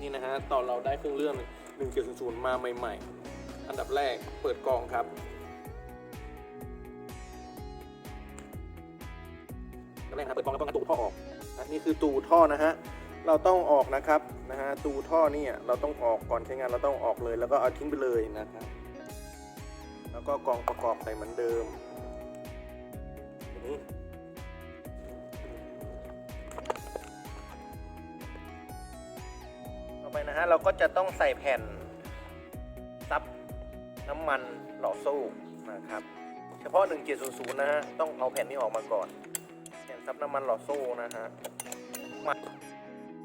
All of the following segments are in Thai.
นี่นะฮะตอนเราได้เครื่องเรื่อง1700 มาใหม่ๆ อันดับแรกเปิดกล่องครับ อันดับแรกนะครับเปิดกล่องแล้วก็งัดตูท่อออกนะนี่คือตูท่อนะฮะ เราต้องออกนะครับนะฮะตูท่อเนี่ยเราต้องออกก่อนใช้งานเราต้องออกเลย แล้วก็เอาทิ้งไปเลยนะครับ แล้วก็กองประกอบใส่เหมือนเดิม ต่อไปนะฮะ เราก็จะต้องใส่แผ่นซับน้ำมันหล่อโซ่นะครับ เฉพาะ 1700 นะฮะ ต้องเอาแผ่นนี้ออกมาก่อน แผ่นซับน้ำมันหล่อโซ่นะฮะมา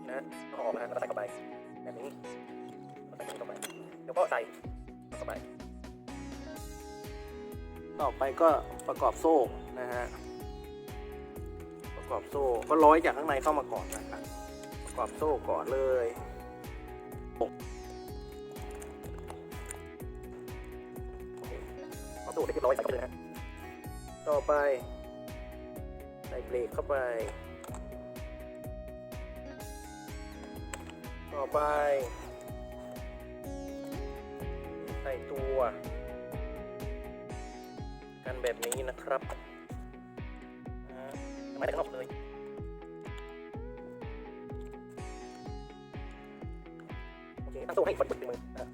นะต้องออกนะฮะแล้วก็ใส่เข้าไปแบบนี้ใส่เข้าไปเดี๋ยวก็ใส่เข้าไป ต่อไปก็ประกอบโซ่นะฮะ ประกอบโซ่ก็ร้อยจากข้างในเข้ามาก่อนนะครับประกอบโซ่ก่อนเลย สูตรที่เรียบร้อยใส่เข้าไปเลยนะต่อไป ใส่เบรกเข้าไป ต่อไป ใส่ตัว กันแบบนี้นะครับไม่ได้ข้างนอกเลย เคตั้งโซ่ให้ฝนติดมืออะ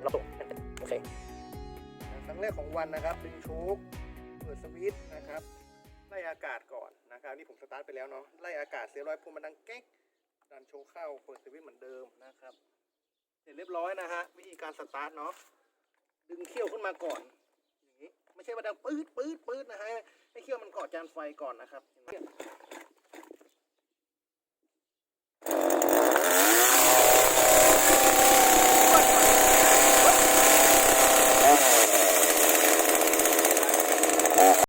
เราส่งโอเคครั้งแรกของวันนะครับดึงโชคเปิดสวิตช์นะครับไล่อากาศก่อนนะครับนี่ผมสตาร์ทไปแล้วเนาะไล่อากาศเสียร้อยพวงมันดังแก๊กดันโชคเข้าเปิดสวิตช์เหมือนเดิมนะครับเสร็จเรียบร้อยนะฮะวิธีการสตาร์ทเนาะดึงเขี้ยวขึ้นมาก่อนอย่างนี้ไม่ใช่ว่าดังปื๊ดปื๊ดปื๊ดนะฮะให้เขี้ยวมันเกาะจานไฟก่อนนะครับ